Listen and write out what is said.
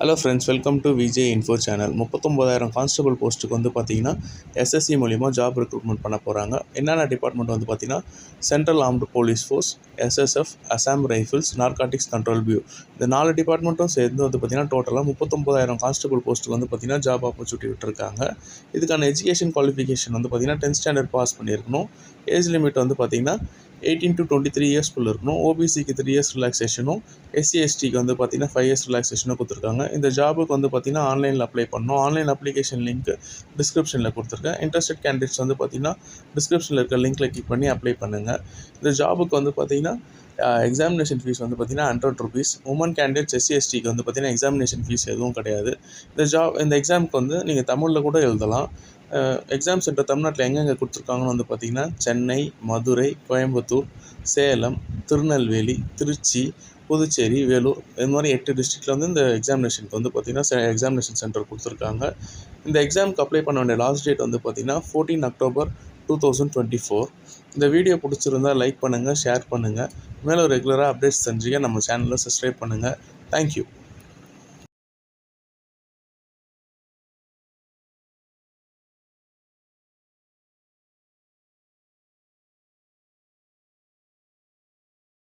Hello friends welcome to Vijay info channel முப்பத்தொம்போதாயிரம் constable போஸ்ட்டுக்கு வந்து பார்த்தீங்கன்னா எஸ்எஸ்சி மூலிமா ஜாப் ரெக்ரூட்மெண்ட் பண்ண போகிறாங்க என்னென்ன டிபார்ட்மெண்ட் வந்து பார்த்தீங்கன்னா central armed police force SSF Assam rifles narcotics control bureau இந்த நாலு டிபார்ட்மெண்ட்டும் சேர்ந்து வந்து பார்த்தீங்கன்னா டோட்டலாக முப்பத்தொம்போதாயிரம் கான்ஸ்டபிள் போஸ்ட்டுக்கு வந்து பார்த்திங்கன்னா ஜாப் ஆப்பர்ச்சுனிட்டி விட்டுருக்காங்க. இதுக்கான எஜுகேஷன் குவாலிஃபிகேஷன் வந்து பார்த்தீங்கன்னா டென்த் ஸ்டாண்டர்ட் பாஸ் பண்ணியிருக்கணும். ஏஜ் லிமிட் வந்து பார்த்திங்கன்னா எயிட்டீன் டு டுவெண்ட்டி த்ரீ இயர்ஸ்க்குள்ளே இருக்கணும். ஓபிசிக்கு த்ரீ இயர்ஸ் ரிலாக்ஸேஷனும் எஸ்சி எஸ்டிக்கு வந்து பார்த்தீங்கன்னா ஃபைவ் இயர்ஸ் ரிலாக்ஸேஷனும் கொடுத்துருக்காங்க. இந்த ஜாபுக்கு வந்து பார்த்தீங்கன்னா ஆன்லைனில் அப்ளை பண்ணணும். ஆன்லைன் அப்ளிகேஷன் லிங்க் டிஸ்கிரிப்ஷனில் கொடுத்துருக்கேன். இன்ட்ரெஸ்டட் கேண்டிடேட்ஸ் வந்து பார்த்தீங்கன்னா டிஸ்கிரிப்ஷனில் இருக்க லிங்க்கில் கிளிக் பண்ணி அப்ளை பண்ணுங்கள் இந்த ஜாபுக்கு வந்து பார்த்தீங்கன்னா எக்ஸாமினேஷன் ஃபீஸ் வந்து பார்த்தீங்கன்னா hundred rupees women candidates SC எஸ்டிக்கு வந்து பார்த்தீங்கன்னா எக்ஸாமினேஷன் ஃபீஸ் எதுவும் கிடையாது. இந்த ஜாப் இந்த எக்ஸாமுக்கு வந்து நீங்கள் தமிழில் கூட எழுதலாம். எக்ஸாம் சென்டர் தமிழ்நாட்டில் எங்கெங்கே கொடுத்துருக்காங்கன்னு வந்து பார்த்தீங்கன்னா சென்னை மதுரை கோயம்புத்தூர் சேலம் திருநெல்வேலி திருச்சி புதுச்சேரி வேலூர் இது மாதிரி எட்டு டிஸ்ட்ரிக்டில் வந்து இந்த எக்ஸாமினேஷனுக்கு வந்து பார்த்திங்கன்னா எக்ஸாமினேஷன் சென்டர் கொடுத்துருக்காங்க. இந்த எக்ஸாமுக்கு அப்ளை பண்ண வேண்டிய லாஸ்ட் டேட் வந்து பார்த்திங்கன்னா fourteen October two thousand twenty four இந்த வீடியோ பிடிச்சிருந்தா லைக் பண்ணுங்கள் ஷேர் பண்ணுங்கள் மேலும் ரெகுலராக அப்டேட்ஸ் தெரிஞ்சுக்க நம்ம சேனலை சப்ஸ்கிரைப் பண்ணுங்கள் தேங்க்யூ